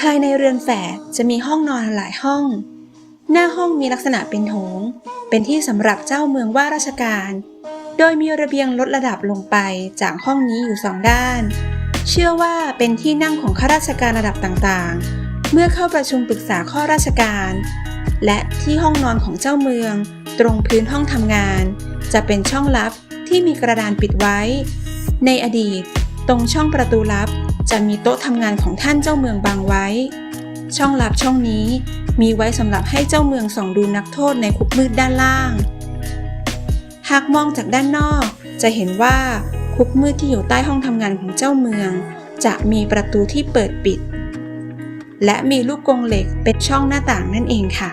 ภายในเรือนแฝดจะมีห้องนอนหลายห้อง หน้าห้องมีลักษณะเป็นโถง เป็นที่สำหรับเจ้าเมืองว่าราชการ โดยมีระเบียงลดระดับลงไปจากห้องนี้อยู่สองด้าน เชื่อว่าเป็นที่นั่งของข้าราชการระดับต่างๆ เมื่อเข้าประชุมปรึกษาข้อราชการ และที่ห้องนอนของเจ้าเมือง ตรงพื้นห้องทำงาน จะเป็นช่องลับที่มีกระดานปิดไว้ ในอดีต ตรงช่องประตูลับ จะมีโต๊ะทำงานของท่านเจ้าเมืองบังไว้ ช่องลับช่องนี้มีไว้สำหรับให้เจ้าเมืองส่องดูนักโทษในคุกมืดด้านล่าง หากมองจากด้านนอก จะเห็นว่าคุกมืดที่อยู่ใต้ห้องทำงานของเจ้าเมือง จะมีประตูที่เปิดปิด และมีลูกกรงเหล็กเป็นช่องหน้าต่างนั่นเองค่ะ